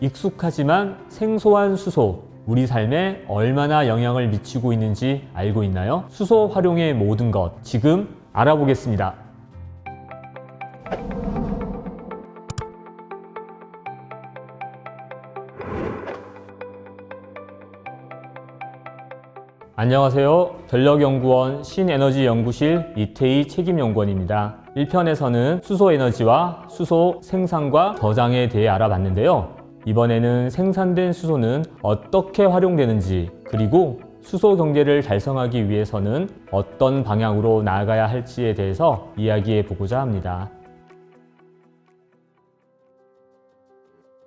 익숙하지만 생소한 수소. 우리 삶에 얼마나 영향을 미치고 있는지 알고 있나요? 수소 활용의 모든 것. 지금 알아보겠습니다. 안녕하세요. 전력연구원 신에너지연구실 이태희 책임연구원입니다. 1편에서는 수소에너지와 수소 생산과 저장에 대해 알아봤는데요. 이번에는 생산된 수소는 어떻게 활용되는지, 그리고 수소 경제를 달성하기 위해서는 어떤 방향으로 나아가야 할지에 대해서 이야기해 보고자 합니다.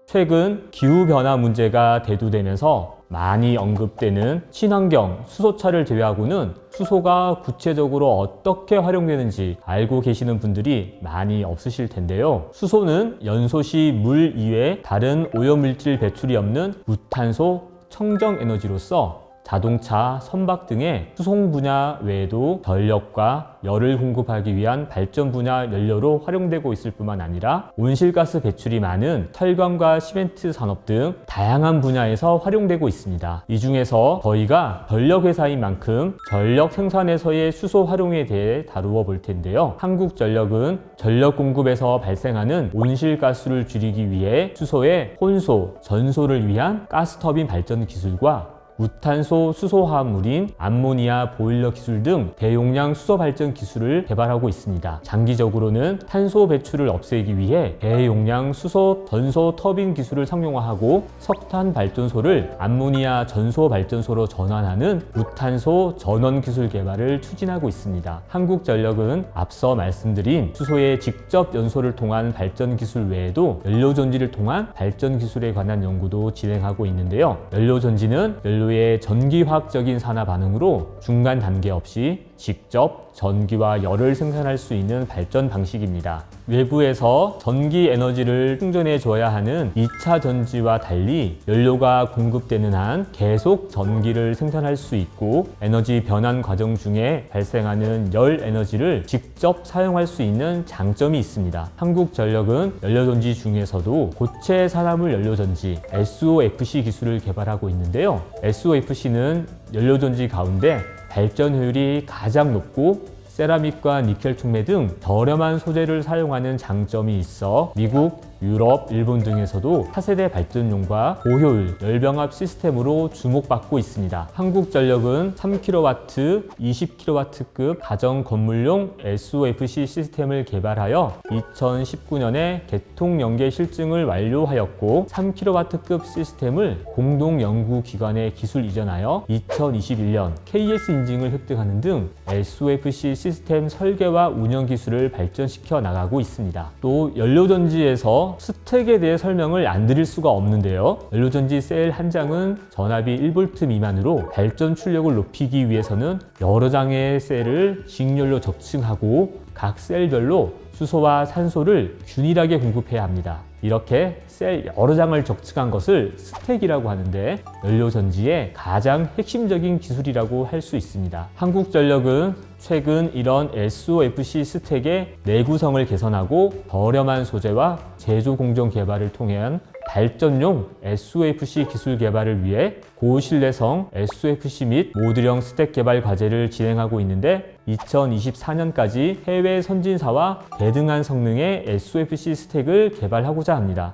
최근 기후변화 문제가 대두되면서 많이 언급되는 친환경 수소차를 제외하고는 수소가 구체적으로 어떻게 활용되는지 알고 계시는 분들이 많이 없으실 텐데요. 수소는 연소 시 물 이외 다른 오염물질 배출이 없는 무탄소 청정 에너지로서 자동차, 선박 등의 수송 분야 외에도 전력과 열을 공급하기 위한 발전 분야 연료로 활용되고 있을 뿐만 아니라 온실가스 배출이 많은 철강과 시멘트 산업 등 다양한 분야에서 활용되고 있습니다. 이 중에서 저희가 전력회사인 만큼 전력 생산에서의 수소 활용에 대해 다루어 볼 텐데요. 한국전력은 전력 공급에서 발생하는 온실가스를 줄이기 위해 수소의 혼소, 전소를 위한 가스터빈 발전 기술과 무탄소 수소화합물인 암모니아 보일러 기술 등 대용량 수소 발전 기술을 개발하고 있습니다. 장기적으로는 탄소 배출을 없애기 위해 대용량 수소 전소 터빈 기술을 상용화하고 석탄 발전소를 암모니아 전소 발전소로 전환하는 무탄소 전원 기술 개발을 추진하고 있습니다. 한국전력은 앞서 말씀드린 수소의 직접 연소를 통한 발전 기술 외에도 연료 전지를 통한 발전 기술에 관한 연구도 진행하고 있는데요. 연료 전지는 연료 연료의 전기화학적인 산화 반응으로 중간 단계 없이 직접 전기와 열을 생산할 수 있는 발전 방식입니다. 외부에서 전기 에너지를 충전해 줘야 하는 2차 전지와 달리 연료가 공급되는 한 계속 전기를 생산할 수 있고 에너지 변환 과정 중에 발생하는 열 에너지를 직접 사용할 수 있는 장점이 있습니다. 한국전력은 연료전지 중에서도 고체 산화물 연료전지 SOFC 기술을 개발하고 있는데요. SOFC는 연료전지 가운데 발전 효율이 가장 높고 세라믹과 니켈 촉매 등 저렴한 소재를 사용하는 장점이 있어 미국, 유럽, 일본 등에서도 차세대 발전용과 고효율 열병합 시스템으로 주목받고 있습니다. 한국전력은 3kW, 20kW급 가정 건물용 SOFC 시스템을 개발하여 2019년에 개통 연계 실증을 완료하였고 3kW급 시스템을 공동 연구 기관에 기술 이전하여 2021년 KS 인증을 획득하는 등 SOFC 시스템 설계와 운영 기술을 발전시켜 나가고 있습니다. 또 연료전지에서 스택에 대해 설명을 안 드릴 수가 없는데요. 연료전지 셀 한 장은 전압이 1V 미만으로 발전 출력을 높이기 위해서는 여러 장의 셀을 직렬로 적층하고 각 셀별로 수소와 산소를 균일하게 공급해야 합니다. 이렇게 셀 여러 장을 적층한 것을 스택이라고 하는데 연료전지의 가장 핵심적인 기술이라고 할 수 있습니다. 한국전력은 최근 이런 SOFC 스택의 내구성을 개선하고 저렴한 소재와 제조 공정 개발을 통한 발전용 SOFC 기술 개발을 위해 고신뢰성 SOFC 및 모듈형 스택 개발 과제를 진행하고 있는데 2024년까지 해외 선진사와 대등한 성능의 SOFC 스택을 개발하고자 합니다.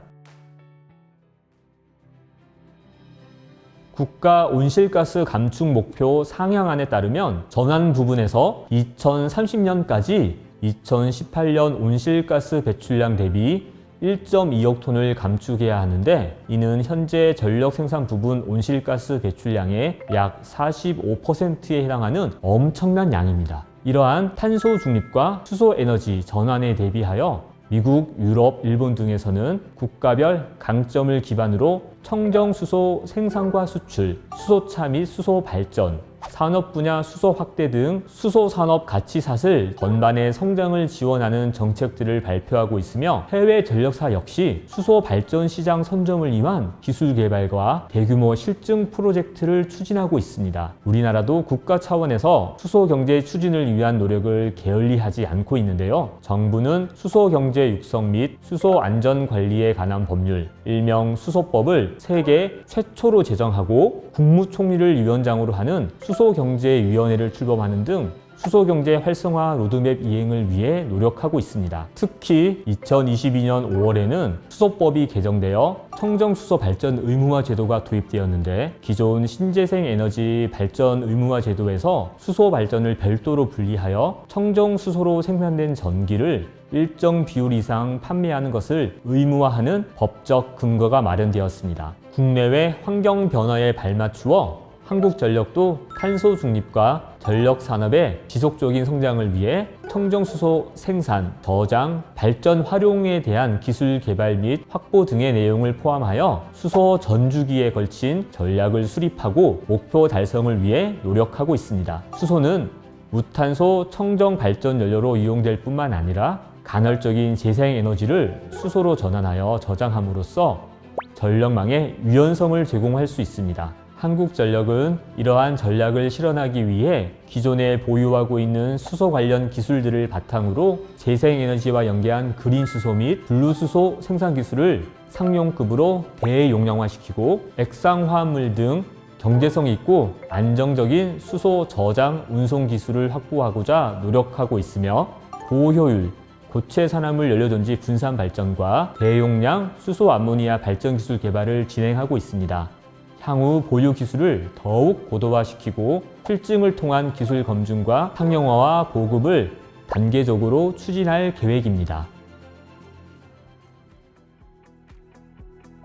국가 온실가스 감축 목표 상향안에 따르면 전환 부분에서 2030년까지 2018년 온실가스 배출량 대비 1.2억 톤을 감축해야 하는데 이는 현재 전력 생산 부분 온실가스 배출량의 약 45%에 해당하는 엄청난 양입니다. 이러한 탄소 중립과 수소 에너지 전환에 대비하여 미국, 유럽, 일본 등에서는 국가별 강점을 기반으로 청정 수소 생산과 수출, 수소차 및 수소 발전, 산업 분야 수소 확대 등 수소 산업 가치사슬 전반의 성장을 지원하는 정책들을 발표하고 있으며 해외 전력사 역시 수소 발전 시장 선점을 위한 기술 개발과 대규모 실증 프로젝트를 추진하고 있습니다. 우리나라도 국가 차원에서 수소 경제 추진을 위한 노력을 게을리하지 않고 있는데요. 정부는 수소 경제 육성 및 수소 안전 관리에 관한 법률, 일명 수소법을 세계 최초로 제정하고 국무총리를 위원장으로 하는 수소 경제위원회를 출범하는 등 수소경제 활성화 로드맵 이행을 위해 노력하고 있습니다. 특히 2022년 5월에는 수소법이 개정되어 청정수소 발전 의무화 제도가 도입되었는데 기존 신재생 에너지 발전 의무화 제도에서 수소 발전을 별도로 분리하여 청정수소로 생산된 전기를 일정 비율 이상 판매하는 것을 의무화하는 법적 근거가 마련되었습니다. 국내외 환경 변화에 발맞추어 한국전력도 탄소 중립과 전력 산업의 지속적인 성장을 위해 청정수소 생산, 저장, 발전 활용에 대한 기술 개발 및 확보 등의 내용을 포함하여 수소 전주기에 걸친 전략을 수립하고 목표 달성을 위해 노력하고 있습니다. 수소는 무탄소 청정 발전 연료로 이용될 뿐만 아니라 간헐적인 재생 에너지를 수소로 전환하여 저장함으로써 전력망에 유연성을 제공할 수 있습니다. 한국전력은 이러한 전략을 실현하기 위해 기존에 보유하고 있는 수소 관련 기술들을 바탕으로 재생에너지와 연계한 그린 수소 및 블루 수소 생산 기술을 상용급으로 대용량화시키고 액상화물 등 경제성 있고 안정적인 수소 저장 운송 기술을 확보하고자 노력하고 있으며 고효율 고체 산화물 연료전지 분산 발전과 대용량 수소 암모니아 발전 기술 개발을 진행하고 있습니다. 향후 보유 기술을 더욱 고도화시키고 필증을 통한 기술 검증과 상용화와 보급을 단계적으로 추진할 계획입니다.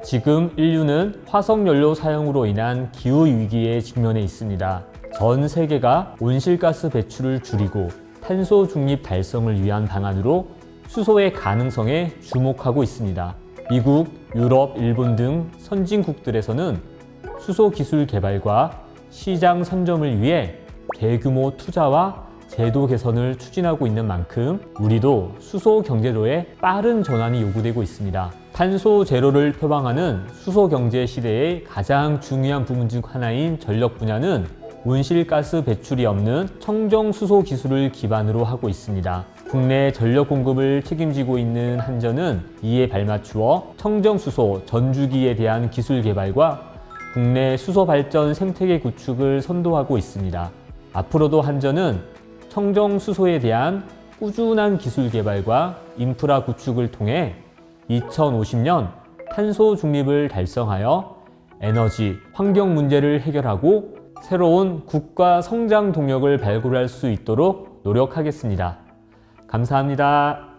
지금 인류는 화석연료 사용으로 인한 기후 위기에 직면해 있습니다. 전 세계가 온실가스 배출을 줄이고 탄소 중립 달성을 위한 방안으로 수소의 가능성에 주목하고 있습니다. 미국, 유럽, 일본 등 선진국들에서는 수소 기술 개발과 시장 선점을 위해 대규모 투자와 제도 개선을 추진하고 있는 만큼 우리도 수소 경제로의 빠른 전환이 요구되고 있습니다. 탄소 제로를 표방하는 수소 경제 시대의 가장 중요한 부분 중 하나인 전력 분야는 온실가스 배출이 없는 청정 수소 기술을 기반으로 하고 있습니다. 국내 전력 공급을 책임지고 있는 한전은 이에 발맞추어 청정 수소 전주기에 대한 기술 개발과 국내 수소 발전 생태계 구축을 선도하고 있습니다. 앞으로도 한전은 청정 수소에 대한 꾸준한 기술 개발과 인프라 구축을 통해 2050년 탄소 중립을 달성하여 에너지, 환경 문제를 해결하고 새로운 국가 성장 동력을 발굴할 수 있도록 노력하겠습니다. 감사합니다.